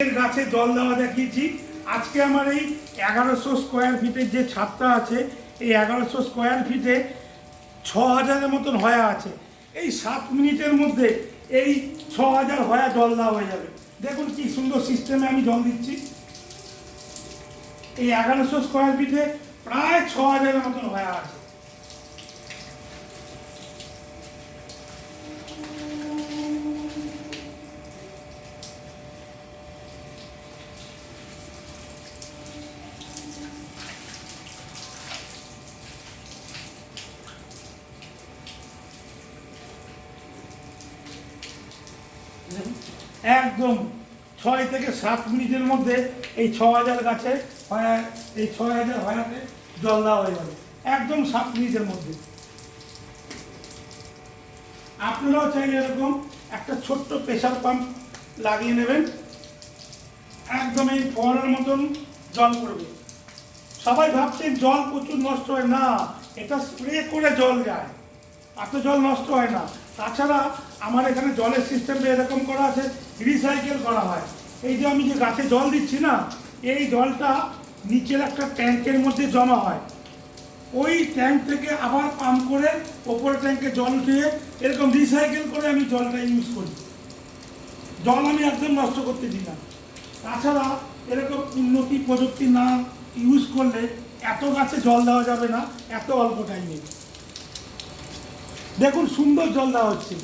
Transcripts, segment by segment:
গাছে জল দেওয়া দেখিয়েছি। আজকে আমার এই এগারোশো স্কোয়ার ফিটের যে ছাদটা আছে, এই এগারোশো স্কোয়ার ফিটে ছ হাজারের মতন হয়া আছে। এই সাত মিনিটের মধ্যে এই ছ হাজার হয়া জল দেওয়া হয়ে যাবে। দেখুন কি সুন্দর সিস্টেমে আমি জল দিচ্ছি। এই এগারোশো স্কোয়ার ফিটে প্রায় ছ হাজারের মতন হয়া আছে। একদম ছয় থেকে সাত মিনিটের মধ্যে এই ছ হাজার গাছে এই ছয় হাজার হয়াতে জল দেওয়া হয়ে যাবে। একদম সাত মিনিটের মধ্যে। আপনারাও চাইলে এরকম একটা ছোট্ট প্রেশার পাম্প লাগিয়ে নেবেন। একদম এই ফোয়ারের মতন জল করবে সবাই ভাবছেন জল প্রচুর নষ্ট হয়। না, এটা স্প্রে করে জল যায়। এত জল নষ্ট হয় না। তাছাড়া আমার এখানে জলের সিস্টেমটা এরকম করা আছে রিসাইকেল করা হয়। এই যে আমি যে গাছে জল দিচ্ছি না, এই জলটা নিচের একটা ট্যাঙ্কের মধ্যে জমা হয়। ওই ট্যাঙ্ক থেকে আবার পাম্প করে ওপর ট্যাঙ্কে জল উঠিয়ে এরকম রিসাইকেল করে আমি জলটা ইউজ করি। জল আমি একদম নষ্ট করতে দিই না। তাছাড়া এরকম উন্নতি প্রযুক্তি না ইউজ করলে এত গাছে জল দেওয়া যাবে না, এত অল্প টাইমে দেখুন, সুন্দর জল দেওয়া হচ্ছে।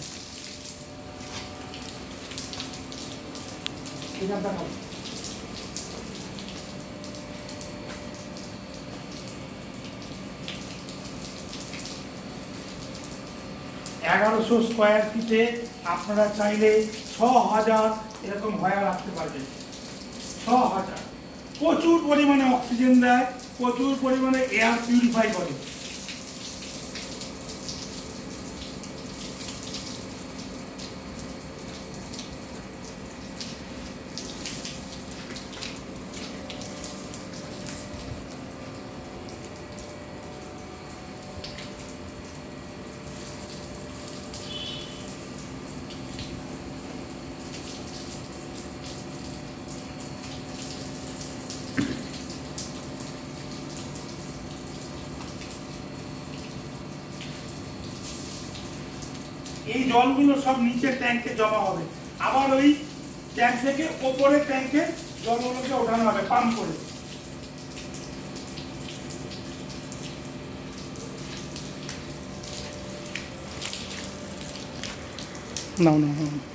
এগারোশো স্কোয়ার ফিটে আপনারা চাইলে ছ হাজার এরকম হয়া রাখতে পারবেন। ছ হাজার। প্রচুর পরিমাণে অক্সিজেন দেয়, প্রচুর পরিমাণে এয়ার পিউরিফাই করে। এই জলগুলো সব নিচের ট্যাঙ্কে জমা হবে। আবার ওই ট্যাঙ্ক থেকে ওপরের ট্যাঙ্কে জলগুলোকে ওঠানো হবে, পাম্প করে। না না